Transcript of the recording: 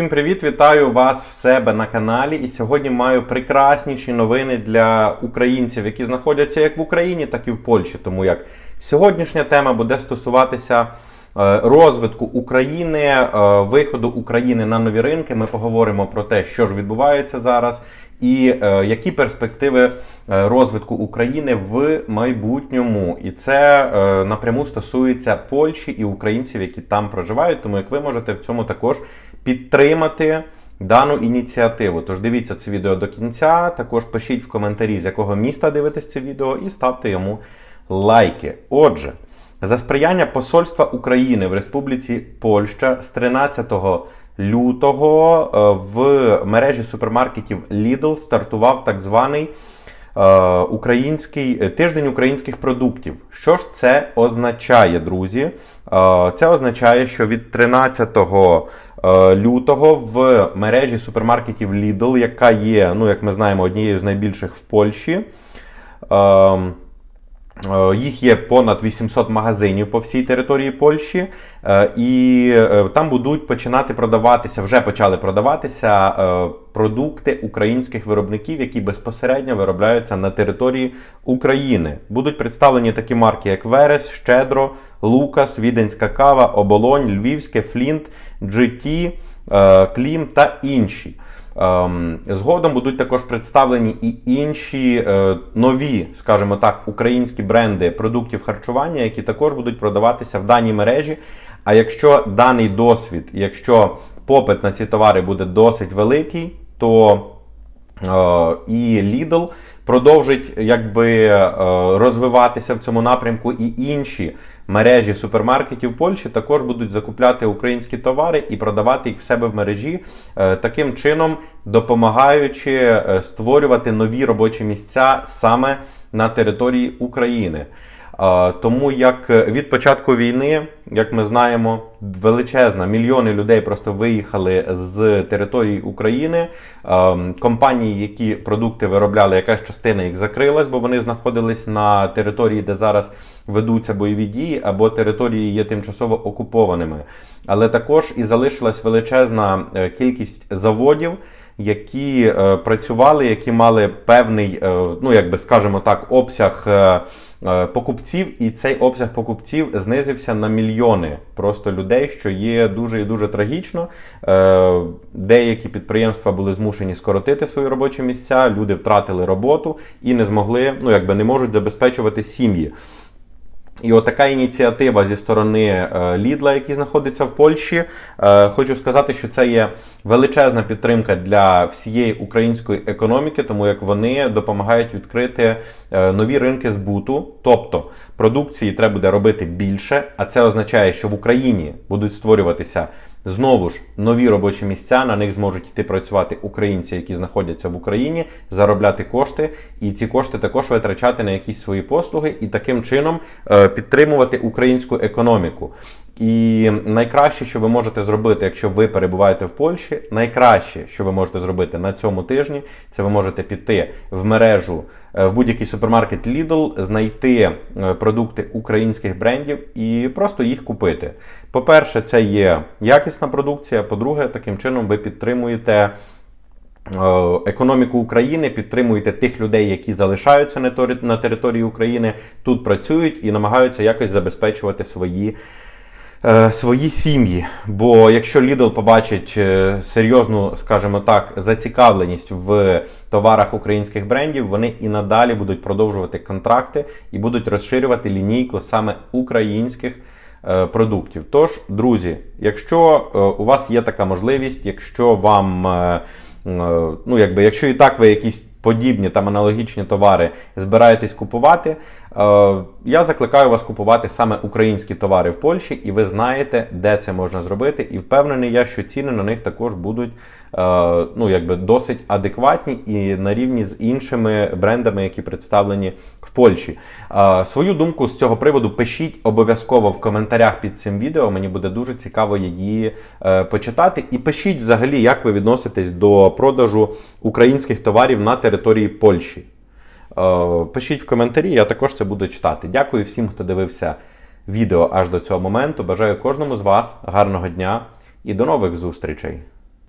Всім привіт! Вітаю вас в себе на каналі. І сьогодні маю прекрасніші новини для українців, які знаходяться як в Україні, так і в Польщі. Тому як сьогоднішня тема буде стосуватися е, розвитку України, е, виходу України на нові ринки. Ми поговоримо про те, що ж відбувається зараз, і е, які перспективи розвитку України в майбутньому. І це напряму стосується Польщі і українців, які там проживають. Тому як ви можете в цьому також підтримати. Дану ініціативу. Тож дивіться це відео до кінця. Також пишіть в коментарі, з якого міста дивитесь це відео, і ставте йому лайки. Отже, за сприяння Посольства України в Республіці Польща з 13 лютого е, в мережі супермаркетів Lidl стартував так званий український е, тиждень українських продуктів. Що ж це означає, друзі? Е, Це означає, що від 13 е, лютого в мережі супермаркетів Lidl, яка є, ну як ми знаємо, однією з найбільших в Польщі. Е, Їх є понад 800 магазинів по всій території Польщі, е, і е, там будуть починати продаватися, вже почали продаватися продукти українських виробників, які безпосередньо виробляються на території України. Будуть представлені такі марки, як Верес, Щедро, Лукас, Віденська кава, Оболонь, Львівське, Флінт, GT, Клім та інші. Ем, Згодом будуть також представлені і інші е, нові, скажімо так, українські бренди продуктів харчування, які також будуть продаватися в даній мережі. А якщо даний досвід, якщо попит на ці товари буде досить великий, то і Lidl продовжить якби е, розвиватися в цьому напрямку, і інші мережі супермаркетів Польщі також будуть закупляти українські товари і продавати їх в себе в мережі, е, таким чином допомагаючи е, створювати нові робочі місця саме на території України. Е, Тому як від початку війни, як ми знаємо, величезна мільйони людей просто виїхали з території України. Е, Компанії, які продукти виробляли, якась частина їх закрилась, бо вони знаходились на території, де зараз ведуться бойові дії, або території є тимчасово окупованими. Але також і залишилась величезна е, кількість заводів які е, працювали, які мали певний, е, ну як би скажемо так, обсяг е, покупців, і цей обсяг покупців знизився на мільйони просто людей, що є дуже і дуже трагічно. Деякі підприємства були змушені скоротити свої робочі місця, люди втратили роботу і не змогли, ну якби не можуть забезпечувати сім'ї. І отака ініціатива зі сторони е, Лідла, який знаходиться в Польщі. Е, Хочу сказати, що це є величезна підтримка для всієї української економіки, тому як вони допомагають відкрити е, нові ринки збуту. Тобто продукції треба буде робити більше, а це означає, що в Україні будуть створюватися. Знову ж нові робочі місця на них зможуть йти працювати українці, які знаходяться в Україні, заробляти кошти, і ці кошти також витрачати на якісь свої послуги, і таким чином е, підтримувати українську економіку. І найкраще, що ви можете зробити, якщо ви перебуваєте в Польщі, найкраще, що ви можете зробити на цьому тижні, це ви можете піти в мережу е, в будь-який супермаркет Lidl, знайти е, продукти українських брендів і просто їх купити. По-перше, це є якісна продукція. По-друге, таким чином ви підтримуєте. е, Економіку України підтримуєте тих людей, які залишаються на території України, тут працюють і намагаються якось забезпечувати свої свої сім'ї. Бо якщо Lidl побачить е, серйозну, скажімо так, зацікавленість в товарах українських брендів, вони і надалі будуть продовжувати контракти і будуть розширювати лінійку саме українських. е, Продуктів. Тож, друзі, якщо е, у вас є така можливість, якщо вам, е, е, ну якби, якщо і так ви якісь подібні там аналогічні товари збираєтесь купувати, е, я закликаю вас купувати саме українські товари в Польщі, і ви знаєте, де це можна зробити. І впевнений я, що ціни на них також будуть е, ну, якби досить адекватні і на рівні з іншими брендами, які представлені в Польщі. Е, Свою думку з цього приводу пишіть обов'язково в коментарях під цим відео. Мені буде дуже цікаво її е, почитати. І пишіть взагалі, як ви відноситесь до продажу українських товарів на території Польщі. Е, Пишіть в коментарі, я також це буду читати. Дякую всім, хто дивився відео аж до цього моменту. Бажаю кожному з вас гарного дня і до нових зустрічей!